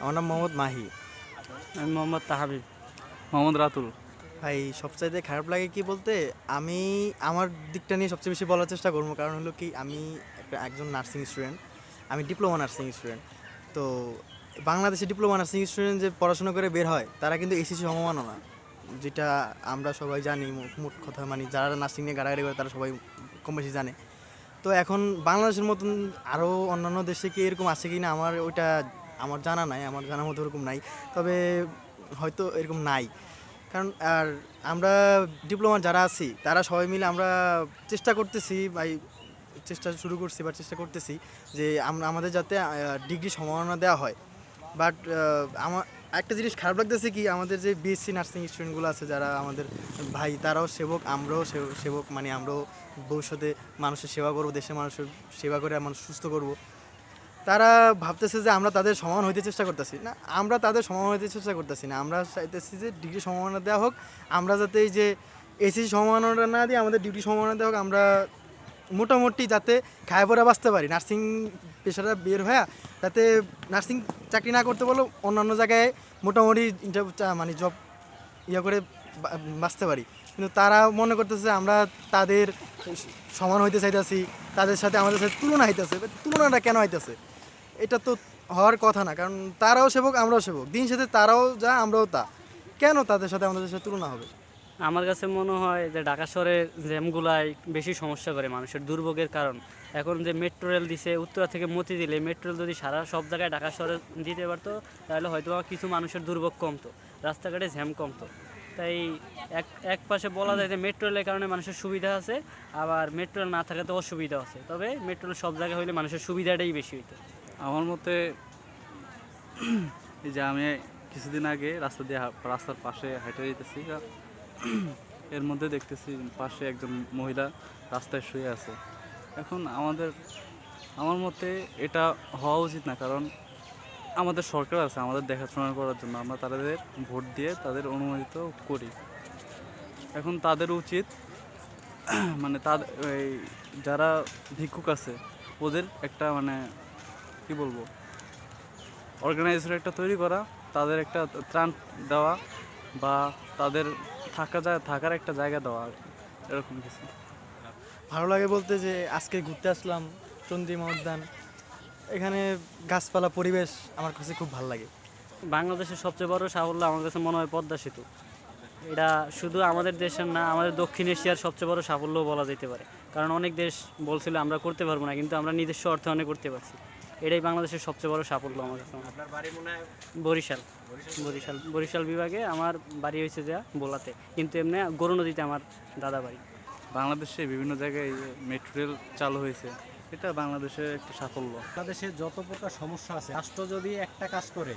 আমার নাম মোহাম্মদ মাহি। আমি মোহাম্মদ তাহাবিব মোহাম্মদ রাতুল। ভাই সবচাইতে খারাপ লাগে কি বলতে আমি আমার দিকটা নিয়ে সবচেয়ে বেশি বলার চেষ্টা করব কারণ হলো কি আমি একটা একজন নার্সিং স্টুডেন্ট আমি ডিপ্লোমা নার্সিং স্টুডেন্ট। তো বাংলাদেশে ডিপ্লোমা নার্সিং স্টুডেন্ট যে পড়াশোনা করে বের হয় তারা কিন্তু এসিসি সমমাননা যেটা আমরা সবাই জানি মোট কথা মানে যারা নার্সিং নিয়ে গাড়াগাড়ি করে তারা সবাই কম বেশি জানে। তো এখন বাংলাদেশের মতন আরও অন্যান্য দেশে কি এরকম আছে কি না আমার ওইটা আমার জানা নাই, আমার জানার মতো ওরকম নাই। তবে হয়তো এরকম নাই। কারণ, আর আমরা ডিপ্লোমা যারা আছি, তারা সবাই মিলে আমরা চেষ্টা করতেছি এই চেষ্টা শুরু করছি বা চেষ্টা করতেছি যে আমরা আমাদের যাতে ডিগ্রি সম্ভাবনা দেওয়া হয়। বাট আমার একটা জিনিস খারাপ লাগতেছে কি, আমাদের যে বিএসসি নার্সিং স্টুডেন্টগুলো আছে যারা আমাদের ভাই, তারাও সেবক, আমরাও সেবক মানে আমরাও ভবিষ্যতে মানুষের সেবা করব, দেশের মানুষের সেবা করে মানুষ সুস্থ করব। তারা ভাবতেছে যে আমরা তাদের সমান হইতে চেষ্টা করতেছি। না, আমরা তাদের সমান হইতে চেষ্টা করতেছি না। আমরা চাইতেছি যে ডিগ্রি সম্ভাবনা দেওয়া হোক, আমরা যাতে এই যে এসিসি সম্ভাবনাটা না দিয়ে আমাদের ডিউটি সম্ভাবনা দেওয়া হোক, আমরা মোটামুটি যাতে খায় পরে বাঁচতে পারি। নার্সিং পেশাটা বের হয়ে যাতে নার্সিং চাকরি না করতে বলো অন্যান্য জায়গায় মোটামুটি মানে জব ইয়ে করে বাঁচতে পারি। কিন্তু তারা মনে করতেছে আমরা তাদের সমান হইতে চাইতেছি, তাদের সাথে আমাদের সাথে তুলনা হইতেছে। তুলনাটা কেন হইতেছে? এটা তো হওয়ার কথা না, কারণ তারাও সেবক, আমরাও সেবক। দিন সাথে তারাও যা, আমরাও তা। কেন তাদের সাথে আমাদের সাথে তুলনা হবে? আমার কাছে মনে হয় যে ঢাকা শহরের জ্যামগুলাই বেশি সমস্যা করে মানুষের দুর্ভোগের কারণ। এখন যে মেট্রো রেল দিছে, উত্তরা থেকে মতি দিলে মেট্রো রেল যদি সারা সব জায়গায় ঢাকা শহরে দিতে পারতো, তাহলে হয়তো কিছু মানুষের দুর্ভোগ কমতো, রাস্তাঘাটে জ্যাম কমতো। তাই এক এক পাশে বলা যায় যে মেট্রো রেলের কারণে মানুষের সুবিধা আছে, আবার মেট্রো রেল না থাকাতে অসুবিধা আছে। তবে মেট্রো রেল সব জায়গায় হইলে মানুষের সুবিধাটাই বেশি হইতো। আমার মতে, এই যে আমি কিছুদিন আগে রাস্তা দিয়ে রাস্তার পাশে হেঁটে যেতেছি এর মধ্যে দেখতেছি পাশে একজন মহিলা রাস্তায় শুয়ে আছে। এখন আমাদের, আমার মতে এটা হওয়া উচিত না, কারণ আমাদের সরকার আছে আমাদের দেখাশোনা করার জন্য, আমরা তাদের ভোট দিয়ে তাদের অনুমোদিত করি। এখন তাদের উচিত মানে তাদের যারা ভিক্ষুক আছে, ওদের একটা মানে কি বলব? অর্গানাইজার একটা তৈরি করা তাদের একটা ত্রাণ দেওয়া বা তাদের থাকা যায় থাকার একটা জায়গা দেওয়া এরকম কিছু। ভালো লাগে বলতে যে আজকে ঘুরতে আসলাম চন্দ্রিমা উদ্যান এখানে গাছপালা পরিবেশ আমার কাছে খুব ভালো লাগে। বাংলাদেশের সবচেয়ে বড় সাফল্য আমার কাছে মনে হয় পদ্মা সেতু। এটা শুধু আমাদের দেশের না আমাদের দক্ষিণ এশিয়ার সবচেয়ে বড় সাফল্য বলা যেতে পারে। কারণ অনেক দেশ বলছিল আমরা করতে পারব না। কিন্তু আমরা নিজস্ব অর্থায়নে করতে পারছি। এটাই বাংলাদেশের সবচেয়ে বড় সাফল্য আমার কাছে আপনার বাড়ি মনে হয় বরিশাল। বরিশাল বরিশাল বিভাগে আমার বাড়ি হয়েছে যা বোলাতে। কিন্তু এমনি গরু নদীতে আমার দাদা বাড়ি। বাংলাদেশে বিভিন্ন জায়গায় মেট্রো রেল চালু হয়েছে। এটা বাংলাদেশের একটা সাফল্য। বাংলাদেশে যত প্রকার সমস্যা আছে রাষ্ট্র যদি একটা কাজ করে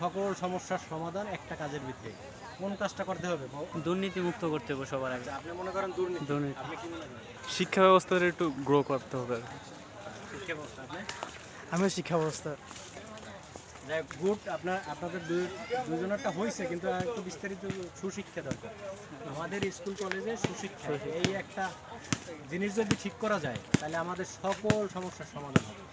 সকল সমস্যার সমাধান একটা কাজের ভিত্তিতে। কোন কাজটা করতে হবে? দুর্নীতি মুক্ত করতে হবে সবার আগে। আপনি মনে করেন দুর্নীতি? শিক্ষা ব্যবস্থাটা একটু গ্রো করতে হবে। শিক্ষা ব্যবস্থা আপনি? আমিও শিক্ষা ব্যবস্থা গুড আপনার, আপনাদের দুজনেরটা হয়েছে কিন্তু একটু বিস্তারিত সুশিক্ষা দরকার। আমাদের স্কুল, কলেজে সুশিক্ষা, এই একটা জিনিস যদি ঠিক করা যায়, তাহলে আমাদের সকল সমস্যার সমাধান হবে।